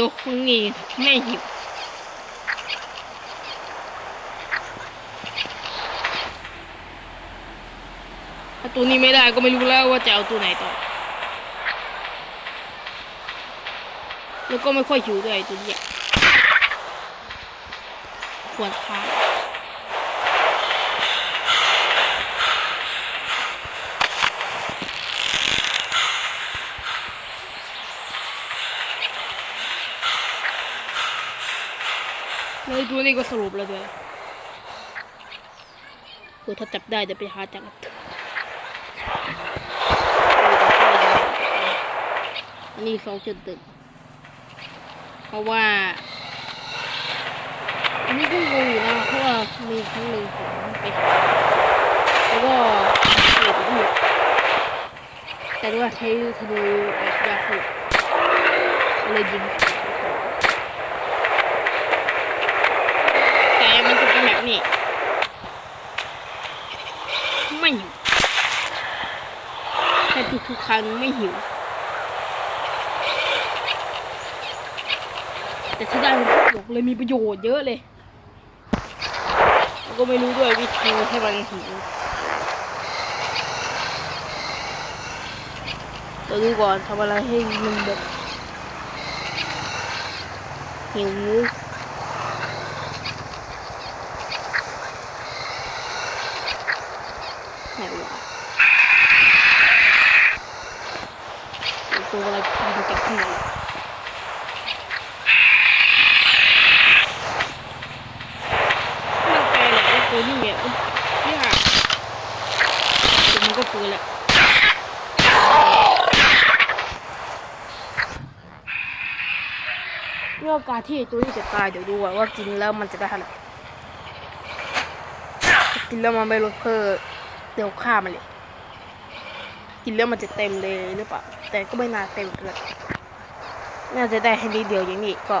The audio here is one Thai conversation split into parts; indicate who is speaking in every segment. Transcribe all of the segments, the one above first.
Speaker 1: นกพวกนี้ไม่หิวถ้าตัวนี้ไม่ได้ก็ไม่รู้แล้วว่าจะเอาตัวไหนต่อ แล้วก็ไม่ค่อยหิวด้วยตัวนี้ยควรค้าง แล้วไอ้ตัวนี้ก็สรุปแล้วด้วยเออถ้าจับได้จะไปหาจับอันนี้สองจุดตึกเพราะว่า อันนี้ก็งงอยู่นะเพราะว่ามีครั้งหนึ่งผมไปหาแล้วก็เกิดเหตุแต่ว่าใช้ธนูยาสูบก็เลยยิงแต่มันจะเป็นแบบนี้ ไม่หิวแต่ทุกครั้งไม่หิว แต่ถ้าได้มันบอกเลยมีประโยชน์เยอะเลยก็ไม่รู้ด้วยวิธีให้มันหิวเราดูก่อนทำอะไรให้มันแบบหิวไหนวะตัวอะไรกินจากที่ไหน มันไปแหละไอ้ตัวนี้เนี่ยมันยากแต่มันก็ฟื้นแหละ เรื่องการที่ตัวนี้จะตายเดี๋ยวดูก่อนว่ากินแล้วมันจะได้เท่าไหร่กินแล้วมันไม่ลดเพิ่มเดี๋ยวฆ่ามันเลยกินแล้วมันจะเต็มเลยหรือเปล่าแต่ก็ไม่น่าเต็มเลยน่าจะได้แค่นิดเดียวอย่างนี้ก็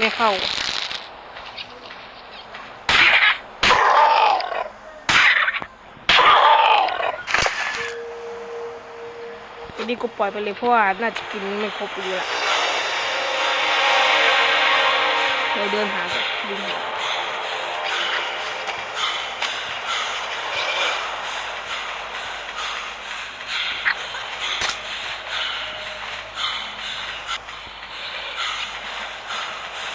Speaker 1: ไม่เข้า นี้ก็ปล่อยไปเลยเพราะว่าน่าจะกินไม่ครบอยู่ละเดี๋ยวเดินหาก่อนยิงหา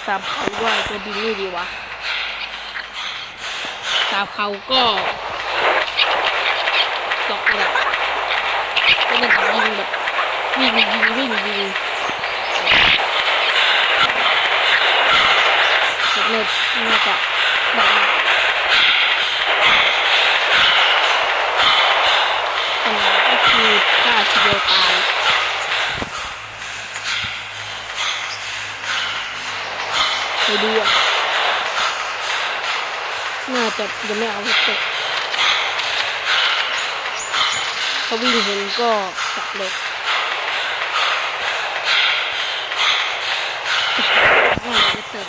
Speaker 1: สามเขาด้วยตัวดินนี่ดีวะสามเขาก็ตกอะไรก็เลยยิงแบบ วิ่งยิงวิ่งยิงสำเร็จน่าจะแบบนั้นปัญหาก็คือฆ่าทีเดียวตายไปดูอะน่าจะยังไม่เอาไปตกเขาวิ่งเห็นก็จับเลยว่าจะเติม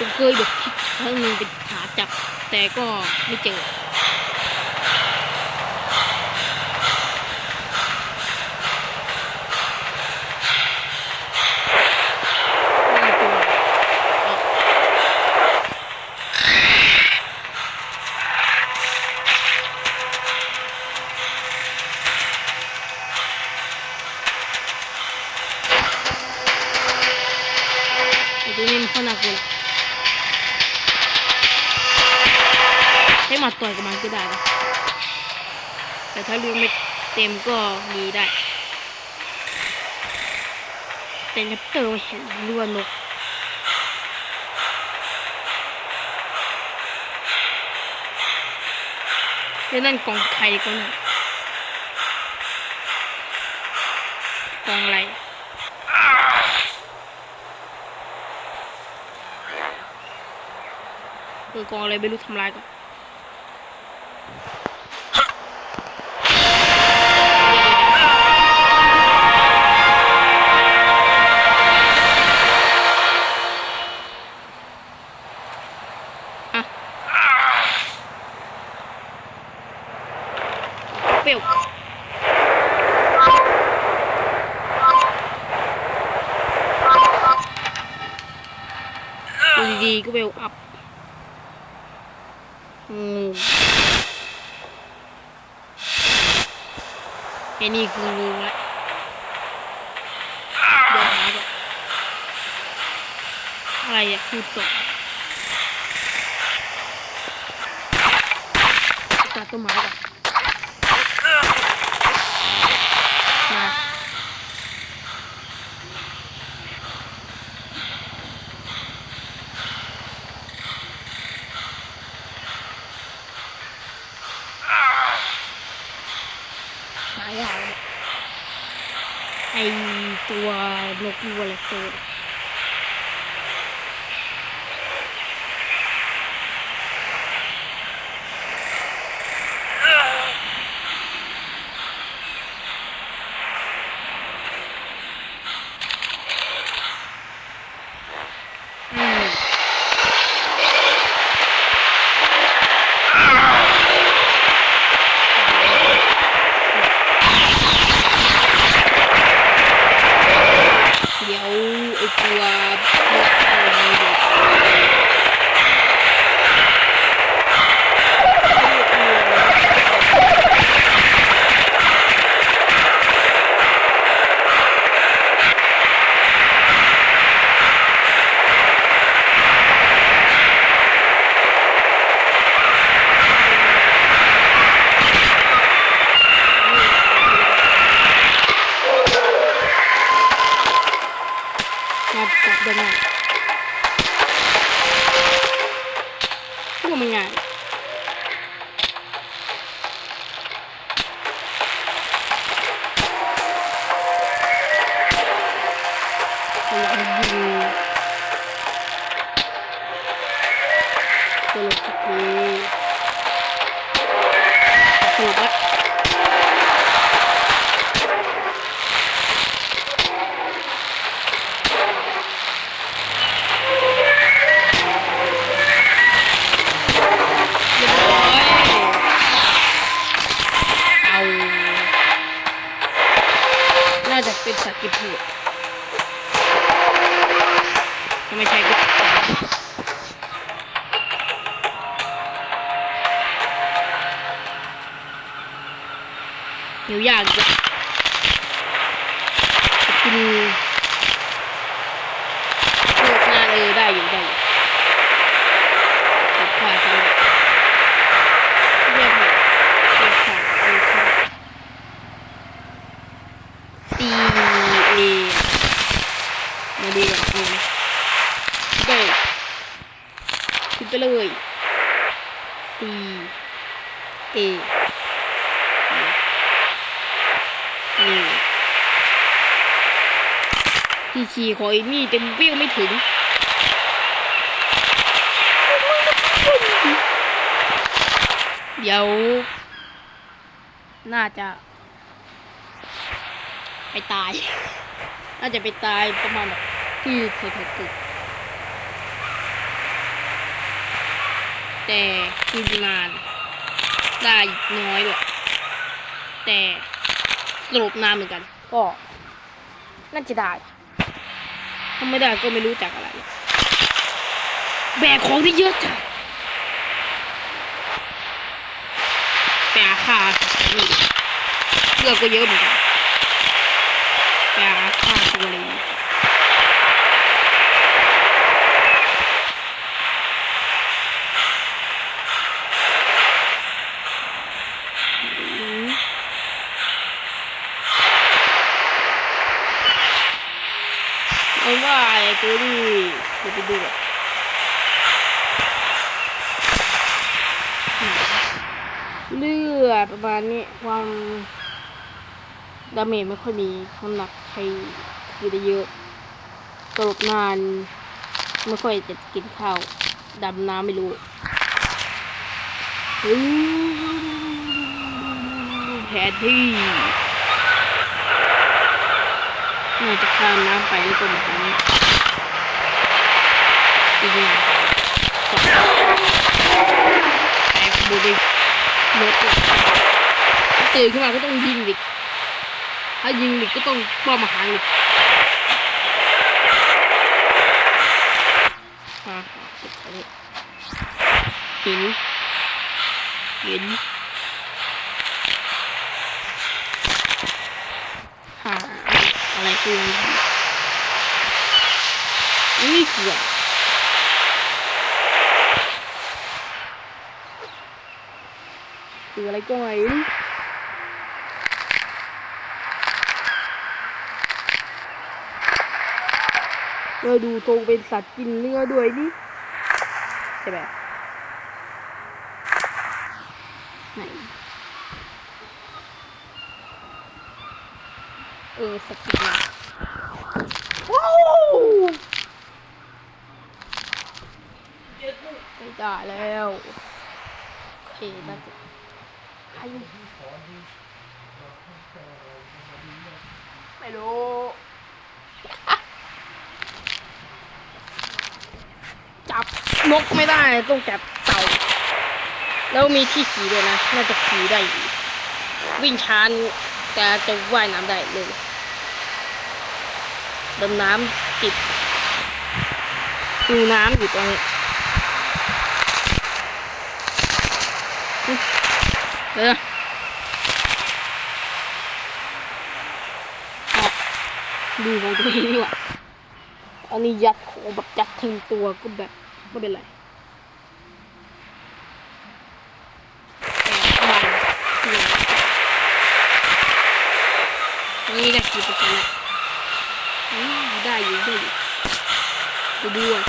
Speaker 1: ผมเคยแบบคิดให้มึงไปหาจับ แต่ก็ไม่เจอ ใช้หมัดต่อยกับมันก็ได้นะแต่ถ้าเรื่องไม่เต็มก็มีได้ แต่แรปเตอร์เห็นรัวนกแล้วนั่นกองใครก็นั่นกองอะไรเออกองอะไรไม่รู้ทำลายก่อน ดูดีๆก็เวลอัพอืมไอ้นี่คืองูละเดี๋ยวหาก่อนอะไรอะคือศพตัดต้นไม้ก่อนมาหายากเลยไอตั วนก หิวยากจะกินพวกหน้าเออได้อยู่ได้อยู่ขาดกันเรียบร้อยขาดไปขาดตีเอมาดีกว่าเอได้คิดไปเลยตีเอนี่ ที่ขี่ของไอ้นี่เต็มวิวไม่ถึงเดี๋ยว น่าจะ ไปตาย น่าจะไปตายประมาณแบบที่แถวๆตึกแต่กินนาน ได้น้อยด้วยแต่สรุปนานเหมือนกัน ก็ น่าจะได้ ถ้าไม่ได้ก็ไม่รู้จักอะไร แบกของที่เยอะจังแบกค่าเลือกก็เยอะเหมือนกันยาฆ่าตัวเลยเอาว่าไอ้ตัวนี้เดี๋ยวไปดูอะ เลือดประมาณนี้ความดาเมจไม่ค่อยมีน้ำหนักใช้คือได้เยอะตลบนาน ไม่ค่อยจะกินข้าวดำน้ำไม่รู้แผนที่น่าจะข้ามน้ำไปแล้วก็มาตรงนี้จริงๆแต่ขบวนได้ รถอะตื่นขึ้นมาก็ต้องยิงหล็กถ้ายิงหล็กก็ต้องป้อมอาหารเหล็กอ่าเก็บอันนี้หินหินหาอะไรคือนี่คืออะไร คืออะไรก็ไม่รู้เราดูทรงเป็นสัตว์กินเนื้อด้วยนี่ใช่ไหมไหนเออสัตว์กินเนื้อว้าวไม่ได้แล้วโอเคน่าจะ ไม่รู้จับนกไม่ได้ต้องจับเต่า แล้วมีที่ขี่ด้วยนะ น่าจะขี่ได้ วิ่งช้าแต่จะว่ายน้ำได้เลยดำน้ำติดดูน้ำอยู่ตรงนี้ เออดูของตัวเองดีกว่าอันนี้ยัดของแบบยัดถึงตัวก็แบบไม่เป็นไรนี่ได้กี่เปอร์เซ็นต์ละอืมได้อยู่ได้อยู่ไปดูอะ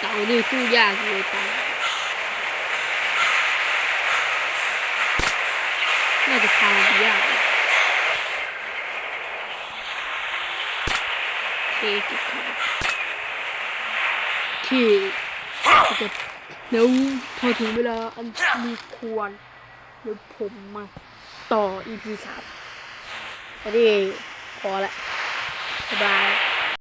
Speaker 1: เต่า นี่สู้ยากเลยเต่าน่าจะพาไปยากเลยโอเคเก็บของโอเคเก็บแล้วพอถึงเวลาอันมีควรเดี๋ยวผมมาต่อ EP สามพอดีพอละ สบาย